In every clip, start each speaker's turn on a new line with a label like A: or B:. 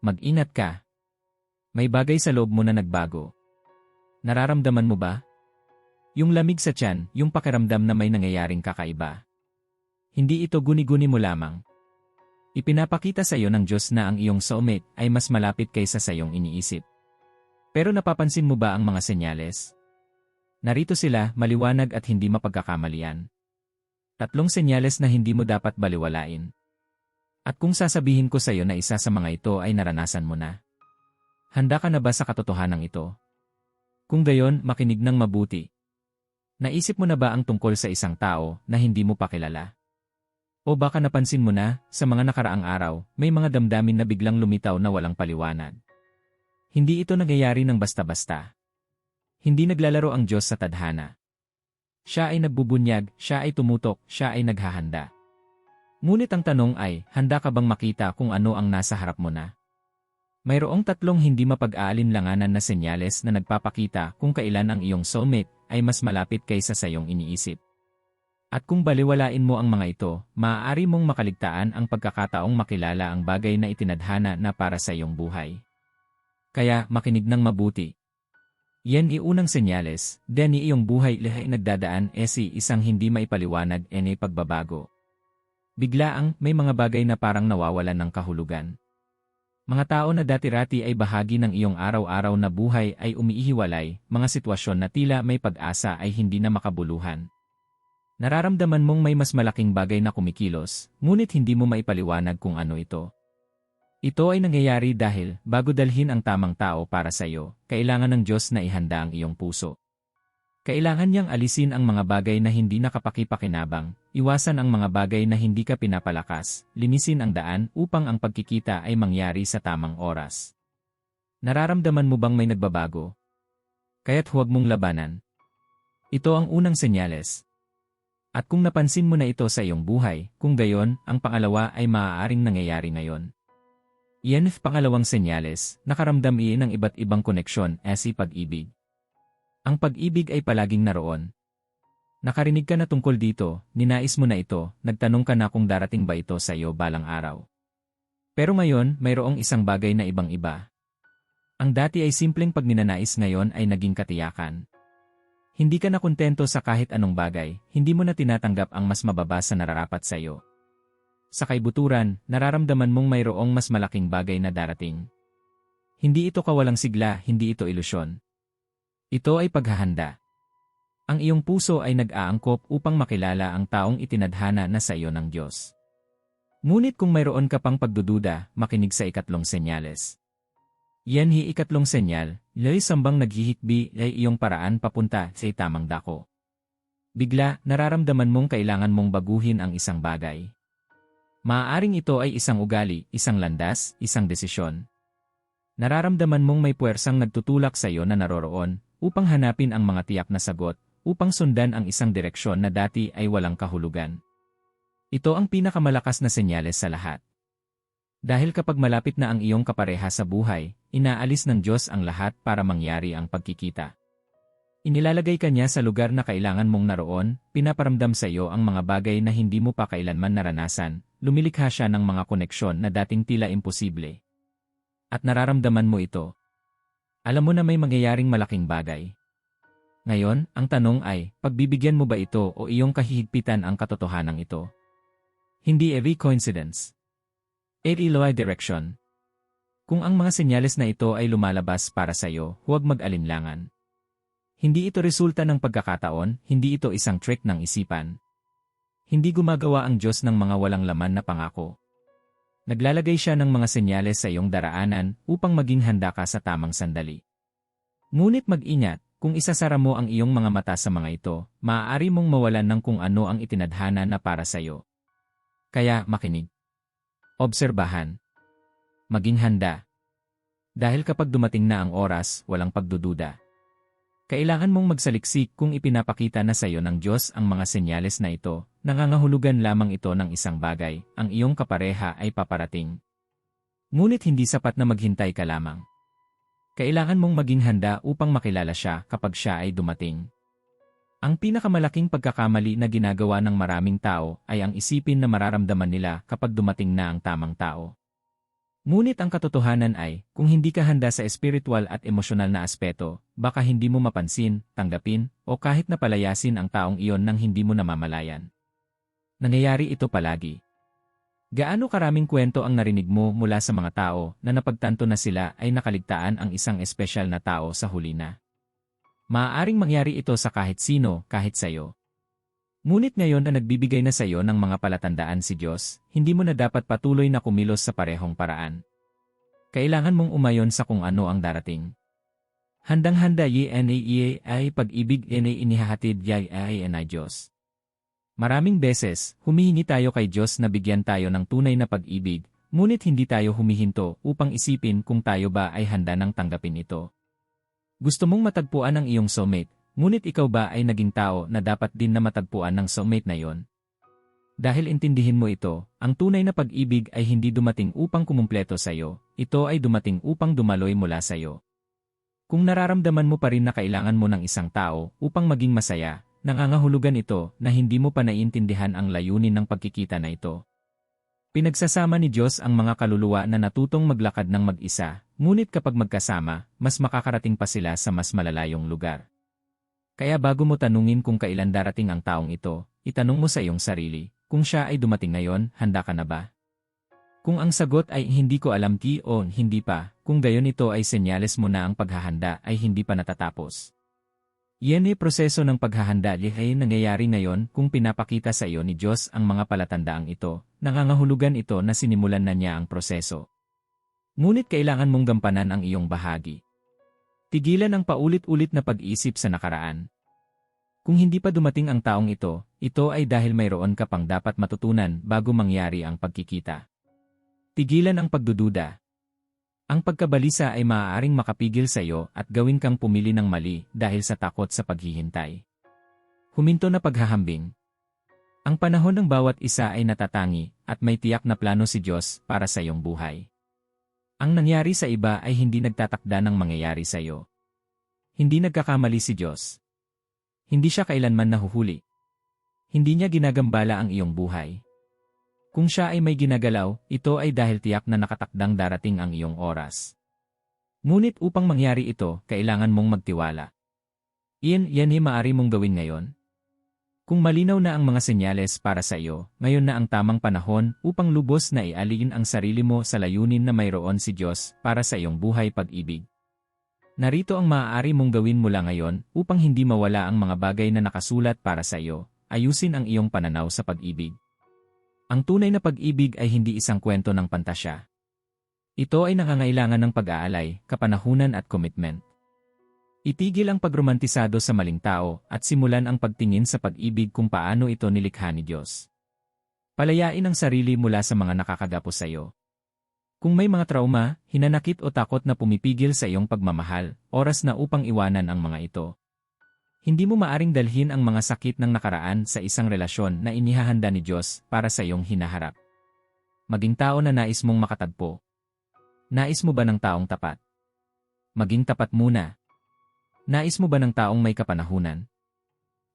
A: Mag-inat ka. May bagay sa loob mo na nagbago. Nararamdaman mo ba? Yung lamig sa tiyan, yung pakiramdam na may nangyayaring kakaiba. Hindi ito guni-guni mo lamang. Ipinapakita sa iyo ng Diyos na ang iyong soulmate ay mas malapit kaysa sa iyong iniisip. Pero napapansin mo ba ang mga senyales? Narito sila, maliwanag at hindi mapagkakamalian. Tatlong senyales na hindi mo dapat baliwalain. At kung sasabihin ko sa iyo na isa sa mga ito ay naranasan mo na. Handa ka na ba sa katotohanan ito? Kung gayon, makinig ng mabuti. Naisip mo na ba ang tungkol sa isang tao na hindi mo pa kilala? O baka napansin mo na, sa mga nakaraang araw, may mga damdamin na biglang lumitaw na walang paliwanag. Hindi ito nangyayari ng basta-basta. Hindi naglalaro ang Diyos sa tadhana. Siya ay nagbubunyag, siya ay tumutok, siya ay naghahanda. Ngunit ang tanong ay, handa ka bang makita kung ano ang nasa harap mo na? Mayroong tatlong hindi mapag-aalinlanganan na senyales na nagpapakita kung kailan ang iyong soulmate ay mas malapit kaysa sa iyong iniisip. At kung baliwalain mo ang mga ito, maaari mong makaligtaan ang pagkakataong makilala ang bagay na itinadhana na para sa iyong buhay. Kaya, makinig ng mabuti. Yan iunang senyales, den iyong buhay lahay nagdadaan esi isang hindi maipaliwanag ene pagbabago. Biglaang may mga bagay na parang nawawalan ng kahulugan. Mga tao na dati-rati ay bahagi ng iyong araw-araw na buhay ay umiihiwalay, mga sitwasyon na tila may pag-asa ay hindi na makabuluhan. Nararamdaman mong may mas malaking bagay na kumikilos, ngunit hindi mo maipaliwanag kung ano ito. Ito ay nangyayari dahil, bago dalhin ang tamang tao para sa iyo, kailangan ng Diyos na ihanda ang iyong puso. Kailangan niyang alisin ang mga bagay na hindi nakapakipakinabang, iwasan ang mga bagay na hindi ka pinapalakas, linisin ang daan upang ang pagkikita ay mangyari sa tamang oras. Nararamdaman mo bang may nagbabago? Kaya't huwag mong labanan. Ito ang unang senyales, at kung napansin mo na ito sa iyong buhay, kung gayon, ang pangalawa ay maaaring nangyayari ngayon. Iyan pangalawang senyales, nakaramdam iyan ng iba't ibang koneksyon as pag-ibig. Ang pag-ibig ay palaging naroon. Nakarinig ka na tungkol dito, ninais mo na ito, nagtanong ka na kung darating ba ito sa iyo balang araw. Pero ngayon, mayroong isang bagay na ibang-iba. Ang dati ay simpleng pagninanais ngayon ay naging katiyakan. Hindi ka na kontento sa kahit anong bagay, hindi mo na tinatanggap ang mas mababa sa nararapat sa iyo. Sa kaibuturan, nararamdaman mong mayroong mas malaking bagay na darating. Hindi ito kawalang sigla, hindi ito ilusyon. Ito ay paghahanda. Ang iyong puso ay nag-aangkop upang makilala ang taong itinadhana na sa iyo ng Diyos. Ngunit kung mayroon ka pang pagdududa, makinig sa ikatlong senyales. Yan hi ikatlong senyal, lay sambang naghihikbi ay iyong paraan papunta sa tamang dako. Bigla, nararamdaman mong kailangan mong baguhin ang isang bagay. Maaaring ito ay isang ugali, isang landas, isang desisyon. Nararamdaman mong may puwersang nagtutulak sa iyo na naroroon upang hanapin ang mga tiyak na sagot, upang sundan ang isang direksyon na dati ay walang kahulugan. Ito ang pinakamalakas na senyales sa lahat. Dahil kapag malapit na ang iyong kapareha sa buhay, inaalis ng Diyos ang lahat para mangyari ang pagkikita. Inilalagay ka niya sa lugar na kailangan mong naroon, pinaparamdam sa iyo ang mga bagay na hindi mo pa kailanman naranasan, lumilikha siya ng mga koneksyon na dating tila imposible. At nararamdaman mo ito. Alam mo na may mangyayaring malaking bagay. Ngayon, ang tanong ay, pagbibigyan mo ba ito o iyong kahihigpitan ang katotohanan ito? Hindi every coincidence. Eloy Direction Kung ang mga senyales na ito ay lumalabas para sa iyo, huwag mag-alinlangan. Hindi ito resulta ng pagkakataon, hindi ito isang trick ng isipan. Hindi gumagawa ang Diyos ng mga walang laman na pangako. Naglalagay siya ng mga senyales sa iyong daraanan upang maging handa ka sa tamang sandali. Ngunit mag-ingat, kung isasara mo ang iyong mga mata sa mga ito, maaari mong mawalan ng kung ano ang itinadhana na para sa iyo. Kaya makinig. Obserbahan. Maging handa. Dahil kapag dumating na ang oras, walang pagdududa. Kailangan mong magsaliksik kung ipinapakita na sa iyo ng Diyos ang mga senyales na ito, nangangahulugan lamang ito ng isang bagay, ang iyong kapareha ay paparating. Ngunit hindi sapat na maghintay ka lamang. Kailangan mong maging handa upang makilala siya kapag siya ay dumating. Ang pinakamalaking pagkakamali na ginagawa ng maraming tao ay ang isipin na mararamdaman nila kapag dumating na ang tamang tao. Ngunit ang katotohanan ay, kung hindi ka handa sa espiritual at emosyonal na aspeto, baka hindi mo mapansin, tanggapin, o kahit napalayasin ang taong iyon nang hindi mo namamalayan. Nangyayari ito palagi. Gaano karaming kwento ang narinig mo mula sa mga tao na napagtanto na sila ay nakaligtaan ang isang espesyal na tao sa huli na? Maaaring mangyari ito sa kahit sino, kahit sayo. Ngunit ngayon na nagbibigay na sa iyo ng mga palatandaan si Diyos, hindi mo na dapat patuloy na kumilos sa parehong paraan. Kailangan mong umayon sa kung ano ang darating. Handang-handa NAEA ay pag-ibig na inihahatid yay ay na Diyos. Maraming beses, humihingi tayo kay Diyos na bigyan tayo ng tunay na pag-ibig, ngunit hindi tayo humihinto upang isipin kung tayo ba ay handa nang tanggapin ito. Gusto mong matagpuan ang iyong soulmate, Ngunit ikaw ba ay naging tao na dapat din na matagpuan ng soulmate na yon? Dahil intindihin mo ito, ang tunay na pag-ibig ay hindi dumating upang kumumpleto sa iyo, ito ay dumating upang dumaloy mula sa iyo. Kung nararamdaman mo pa rin na kailangan mo ng isang tao upang maging masaya, nangangahulugan ito na hindi mo pa naiintindihan ang layunin ng pagkikita na ito. Pinagsasama ni Diyos ang mga kaluluwa na natutong maglakad ng mag-isa, ngunit kapag magkasama, mas makakarating pa sila sa mas malalayong lugar. Kaya bago mo tanungin kung kailan darating ang taong ito, itanong mo sa iyong sarili, kung siya ay dumating ngayon, handa ka na ba? Kung ang sagot ay hindi ko alam ki o hindi pa, kung gayon ito ay senyales mo na ang paghahanda ay hindi pa natatapos. Yan ay proseso ng paghahanda ay nangyayari ngayon kung pinapakita sa iyo ni Diyos ang mga palatandaang ito, nangangahulugan ito na sinimulan na niya ang proseso. Ngunit kailangan mong gampanan ang iyong bahagi. Tigilan ang paulit-ulit na pag-isip sa nakaraan. Kung hindi pa dumating ang taong ito, ito ay dahil mayroon ka pang dapat matutunan bago mangyari ang pagkikita. Tigilan ang pagdududa. Ang pagkabalisa ay maaaring makapigil sa iyo at gawin kang pumili ng mali dahil sa takot sa paghihintay. Huminto na paghahambing. Ang panahon ng bawat isa ay natatangi at may tiyak na plano si Diyos para sa iyong buhay. Ang nangyari sa iba ay hindi nagtatakda ng mangyayari sa iyo. Hindi nagkakamali si Diyos. Hindi siya kailanman nahuhuli. Hindi niya ginagambala ang iyong buhay. Kung siya ay may ginagalaw, ito ay dahil tiyak na nakatakdang darating ang iyong oras. Ngunit upang mangyari ito, kailangan mong magtiwala. Iyan, yan ay maaari mong gawin ngayon. Kung malinaw na ang mga senyales para sa iyo, ngayon na ang tamang panahon upang lubos na ialin ang sarili mo sa layunin na mayroon si Diyos para sa iyong buhay pag-ibig. Narito ang maaari mong gawin mula ngayon upang hindi mawala ang mga bagay na nakasulat para sa iyo, ayusin ang iyong pananaw sa pag-ibig. Ang tunay na pag-ibig ay hindi isang kwento ng pantasya. Ito ay nangangailangan ng pag-aalay, kapanahunan at commitment. Itigil ang pagromantisado sa maling tao at simulan ang pagtingin sa pag-ibig kung paano ito nilikha ni Diyos. Palayain ang sarili mula sa mga nakakagapos sa iyo. Kung may mga trauma, hinanakit o takot na pumipigil sa iyong pagmamahal, oras na upang iwanan ang mga ito. Hindi mo maaring dalhin ang mga sakit ng nakaraan sa isang relasyon na inihahanda ni Diyos para sa iyong hinaharap. Maging tao na nais mong makatagpo. Nais mo ba ng taong tapat? Maging tapat muna. Nais mo ba ng taong may kapanahunan?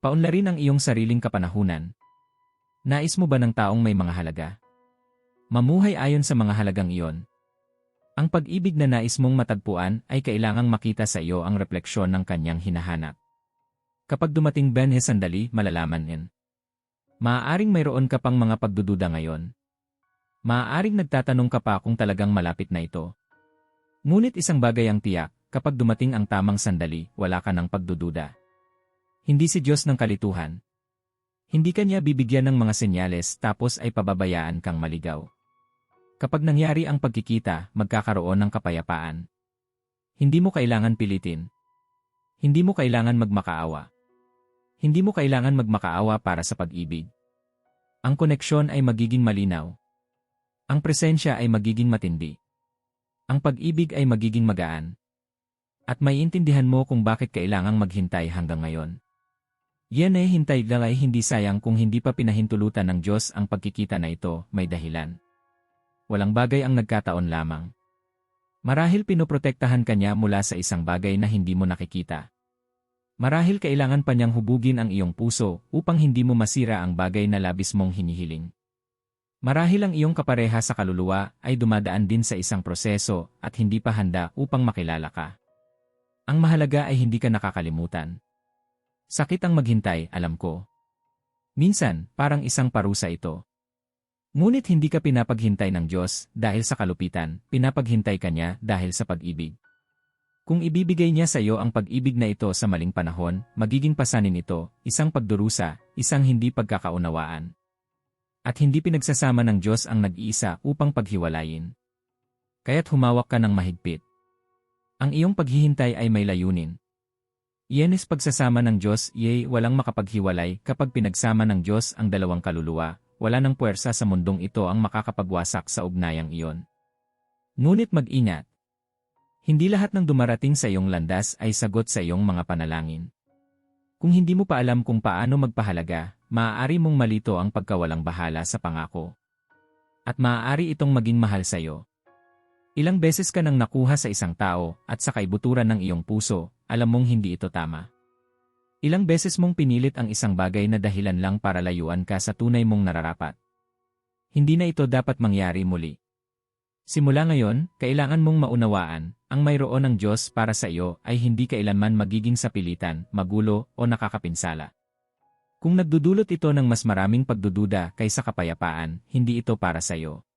A: Paunlarin ang iyong sariling kapanahunan. Nais mo ba ng taong may mga halaga? Mamuhay ayon sa mga halagang iyon. Ang pag-ibig na nais mong matagpuan ay kailangang makita sa iyo ang refleksyon ng kanyang hinahanap. Kapag dumating Ben sandali, malalaman din. Maaaring mayroon ka pang mga pagdududa ngayon. Maaaring nagtatanong ka pa kung talagang malapit na ito. Ngunit isang bagay ang tiyak, Kapag dumating ang tamang sandali, wala ka ng pagdududa. Hindi si Diyos ng kalituhan. Hindi kanya bibigyan ng mga senyales tapos ay pababayaan kang maligaw. Kapag nangyari ang pagkikita, magkakaroon ng kapayapaan. Hindi mo kailangan pilitin. Hindi mo kailangan magmakaawa. Hindi mo kailangan magmakaawa para sa pag-ibig. Ang koneksyon ay magiging malinaw. Ang presensya ay magiging matindi. Ang pag-ibig ay magiging magaan. At may intindihan mo kung bakit kailangang maghintay hanggang ngayon. Yan ay hintay lang ay hindi sayang kung hindi pa pinahintulutan ng Diyos ang pagkikita na ito, may dahilan. Walang bagay ang nagkataon lamang. Marahil pinoprotektahan kanya mula sa isang bagay na hindi mo nakikita. Marahil kailangan pa niyang hubugin ang iyong puso upang hindi mo masira ang bagay na labis mong hinihiling. Marahil ang iyong kapareha sa kaluluwa ay dumadaan din sa isang proseso at hindi pa handa upang makilala ka. Ang mahalaga ay hindi ka nakakalimutan. Sakit ang maghintay, alam ko. Minsan, parang isang parusa ito. Ngunit hindi ka pinapaghintay ng Diyos dahil sa kalupitan, pinapaghintay ka niya dahil sa pag-ibig. Kung ibibigay niya sa iyo ang pag-ibig na ito sa maling panahon, magiging pasanin ito, isang pagdurusa, isang hindi pagkakaunawaan. At hindi pinagsasama ng Diyos ang nag-iisa upang paghiwalayin. Kaya't humawak ka ng mahigpit. Ang iyong paghihintay ay may layunin. Iyanis pagsasama ng Diyos, yay walang makapaghiwalay kapag pinagsama ng Diyos ang dalawang kaluluwa, wala ng puwersa sa mundong ito ang makakapagwasak sa ugnayang iyon. Ngunit mag-ingat. Hindi lahat ng dumarating sa iyong landas ay sagot sa iyong mga panalangin. Kung hindi mo pa alam kung paano magpahalaga, maaari mong malito ang pagkawalang bahala sa pangako. At maaari itong maging mahal sa iyo. Ilang beses ka nang nakuha sa isang tao at sa kaibuturan ng iyong puso, alam mong hindi ito tama. Ilang beses mong pinilit ang isang bagay na dahilan lang para layuan ka sa tunay mong nararapat. Hindi na ito dapat mangyari muli. Simula ngayon, kailangan mong maunawaan, ang mayroon ng Diyos para sa iyo ay hindi kailanman magiging sapilitan, magulo, o nakakapinsala. Kung nagdudulot ito ng mas maraming pagdududa kaysa kapayapaan, hindi ito para sa iyo.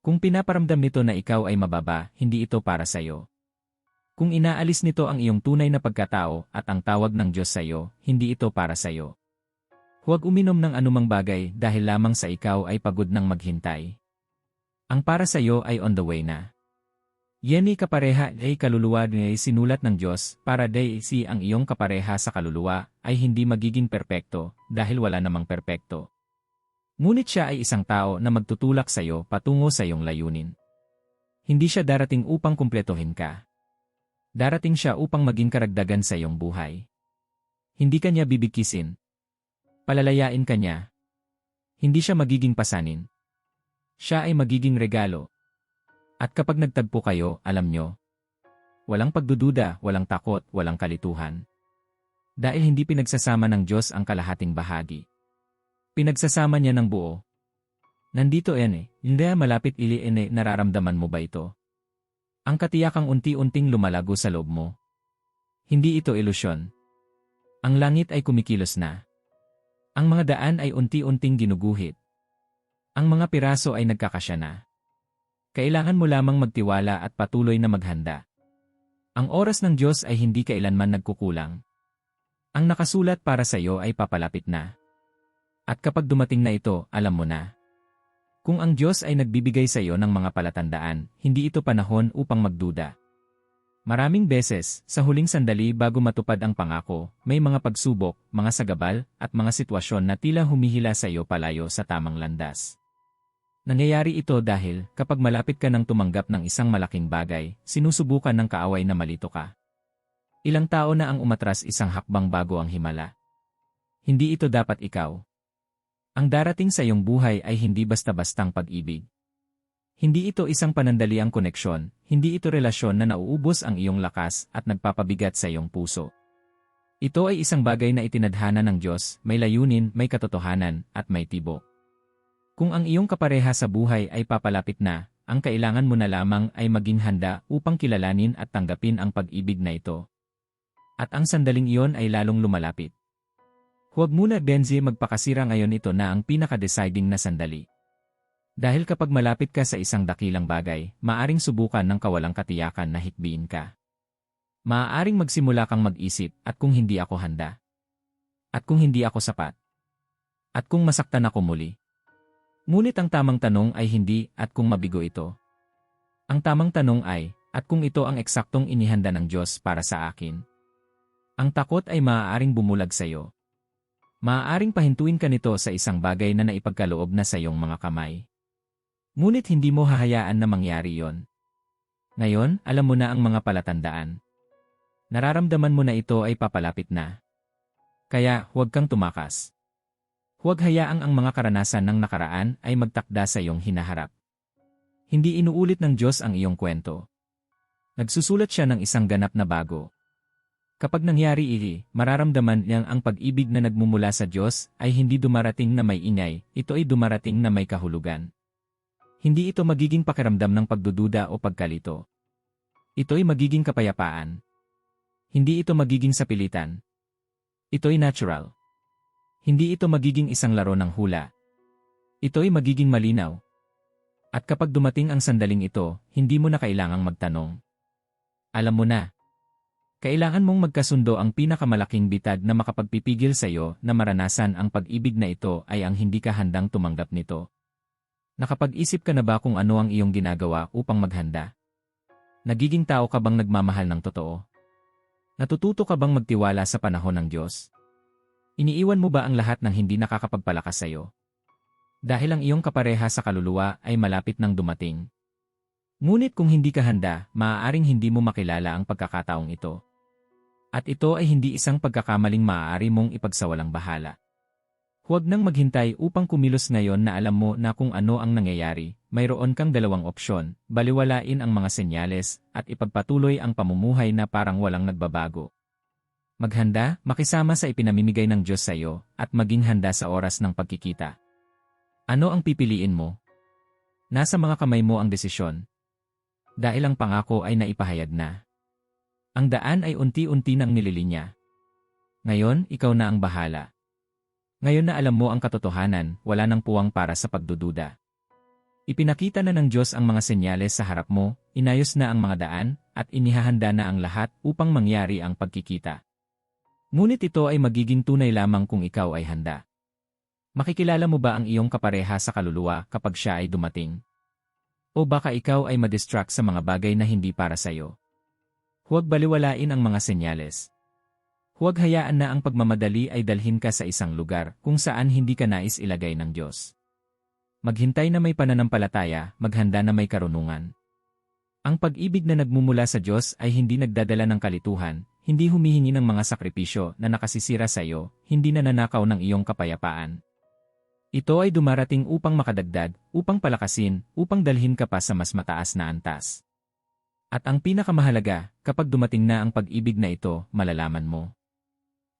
A: Kung pinaparamdam nito na ikaw ay mababa, hindi ito para sa iyo. Kung inaalis nito ang iyong tunay na pagkatao at ang tawag ng Diyos sa iyo, hindi ito para sa iyo. Huwag uminom ng anumang bagay dahil lamang sa ikaw ay pagod ng maghintay. Ang para sa iyo ay on the way na. Yeni kapareha ay kaluluwa ay sinulat ng Diyos para day si ang iyong kapareha sa kaluluwa ay hindi magiging perpekto dahil wala namang perpekto. Ngunit siya ay isang tao na magtutulak sa iyo patungo sa iyong layunin. Hindi siya darating upang kumpletohin ka. Darating siya upang maging karagdagan sa iyong buhay. Hindi ka niya bibikisin. Palalayain ka niya. Hindi siya magiging pasanin. Siya ay magiging regalo at kapag nagtagpo kayo, alam nyo, walang pagdududa, walang takot, walang kalituhan. Dahil hindi pinagsasama ng Diyos ang kalahating bahagi. Pinagsasama niya ng buo. Nandito yan eh, hindi malapit ili ene nararamdaman mo ba ito? Ang katiyakang unti-unting lumalago sa loob mo. Hindi ito ilusyon. Ang langit ay kumikilos na. Ang mga daan ay unti-unting ginuguhit. Ang mga piraso ay nagkakasya na. Kailangan mo lamang magtiwala at patuloy na maghanda. Ang oras ng Diyos ay hindi kailanman nagkukulang. Ang nakasulat para sa iyo ay papalapit na. At kapag dumating na ito, alam mo na. Kung ang Diyos ay nagbibigay sa iyo ng mga palatandaan, hindi ito panahon upang magduda. Maraming beses, sa huling sandali bago matupad ang pangako, may mga pagsubok, mga sagabal, at mga sitwasyon na tila humihila sa iyo palayo sa tamang landas. Nangyayari ito dahil kapag malapit ka ng tumanggap ng isang malaking bagay, sinusubukan ng kaaway na malito ka. Ilang tao na ang umatras isang hakbang bago ang himala. Hindi ito dapat ikaw. Ang darating sa iyong buhay ay hindi basta-bastang pag-ibig. Hindi ito isang panandaliang koneksyon, hindi ito relasyon na nauubos ang iyong lakas at nagpapabigat sa iyong puso. Ito ay isang bagay na itinadhana ng Diyos, may layunin, may katotohanan, at may tibok. Kung ang iyong kapareha sa buhay ay papalapit na, ang kailangan mo na lamang ay maging handa upang kilalanin at tanggapin ang pag-ibig na ito. At ang sandaling iyon ay lalong lumalapit. Huwag muna Benzi magpakasira ngayon ito na ang pinaka-deciding na sandali. Dahil kapag malapit ka sa isang dakilang bagay, maaring subukan ng kawalang katiyakan na hikbiin ka. Maaaring magsimula kang mag-isip at kung hindi ako handa. At kung hindi ako sapat. At kung masaktan ako muli. Ngunit ang tamang tanong ay hindi at kung mabigo ito. Ang tamang tanong ay, at kung ito ang eksaktong inihanda ng Diyos para sa akin. Ang takot ay maaaring bumulag sa iyo. Maaaring pahintuin ka nito sa isang bagay na naipagkaloob na sa iyong mga kamay. Ngunit hindi mo hahayaan na mangyari yon. Ngayon, alam mo na ang mga palatandaan. Nararamdaman mo na ito ay papalapit na. Kaya, huwag kang tumakas. Huwag hayaang ang mga karanasan ng nakaraan ay magtakda sa iyong hinaharap. Hindi inuulit ng Diyos ang iyong kwento. Nagsusulat siya ng isang ganap na bago. Kapag nangyari iri, mararamdaman niyang ang pag-ibig na nagmumula sa Diyos ay hindi dumarating na may ingay, ito ay dumarating na may kahulugan. Hindi ito magiging pakiramdam ng pagdududa o pagkalito. Ito ay magiging kapayapaan. Hindi ito magiging sapilitan. Ito ay natural. Hindi ito magiging isang laro ng hula. Ito ay magiging malinaw. At kapag dumating ang sandaling ito, hindi mo na kailangang magtanong. Alam mo na. Kailangan mong magkasundo ang pinakamalaking bitag na makapagpipigil sa iyo na maranasan ang pag-ibig na ito ay ang hindi ka handang tumanggap nito. Nakapag-isip ka na ba kung ano ang iyong ginagawa upang maghanda? Nagiging tao ka bang nagmamahal ng totoo? Natututo ka bang magtiwala sa panahon ng Diyos? Iniiwan mo ba ang lahat ng hindi nakakapagpalakas sa iyo? Dahil ang iyong kapareha sa kaluluwa ay malapit nang dumating. Ngunit kung hindi ka handa, maaaring hindi mo makilala ang pagkakataong ito. At ito ay hindi isang pagkakamaling maaari mong ipagsawalang bahala. Huwag nang maghintay upang kumilos ngayon na alam mo na kung ano ang nangyayari, mayroon kang dalawang opsyon, baliwalain ang mga senyales, at ipagpatuloy ang pamumuhay na parang walang nagbabago. Maghanda, makisama sa ipinamimigay ng Diyos sa iyo, at maging handa sa oras ng pagkikita. Ano ang pipiliin mo? Nasa mga kamay mo ang desisyon. Dahil ang pangako ay naipahayag na. Ang daan ay unti-unti nang nililinya. Ngayon, ikaw na ang bahala. Ngayon na alam mo ang katotohanan, wala nang puwang para sa pagdududa. Ipinakita na ng Diyos ang mga senyales sa harap mo, inayos na ang mga daan, at inihahanda na ang lahat upang mangyari ang pagkikita. Ngunit ito ay magiging tunay lamang kung ikaw ay handa. Makikilala mo ba ang iyong kapareha sa kaluluwa kapag siya ay dumating? O baka ikaw ay madistract sa mga bagay na hindi para sa iyo? Huwag baliwalain ang mga senyales. Huwag hayaan na ang pagmamadali ay dalhin ka sa isang lugar kung saan hindi ka nais ilagay ng Diyos. Maghintay na may pananampalataya, maghanda na may karunungan. Ang pag-ibig na nagmumula sa Diyos ay hindi nagdadala ng kalituhan, hindi humihingi ng mga sakripisyo na nakasisira sa iyo, hindi nananakaw ng iyong kapayapaan. Ito ay dumarating upang makadagdag, upang palakasin, upang dalhin ka pa sa mas mataas na antas. At ang pinakamahalaga, kapag dumating na ang pag-ibig na ito, malalaman mo.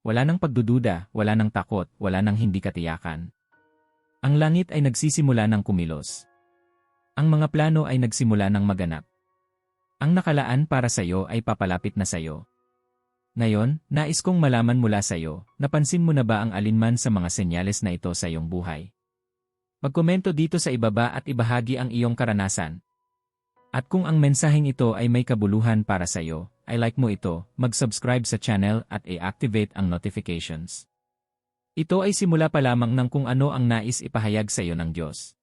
A: Wala nang pagdududa, wala nang takot, wala nang hindi katiyakan. Ang langit ay nagsisimula ng kumilos. Ang mga plano ay nagsimula ng maganap. Ang nakalaan para sa iyo ay papalapit na sa iyo. Ngayon, nais kong malaman mula sa iyo, napansin mo na ba ang alinman sa mga senyales na ito sa iyong buhay? Magkomento dito sa ibaba at ibahagi ang iyong karanasan. At kung ang mensaheng ito ay may kabuluhan para sa iyo, I like mo ito, mag-subscribe sa channel at i-activate ang notifications. Ito ay simula pa lamang ng kung ano ang nais ipahayag sa iyo ng Diyos.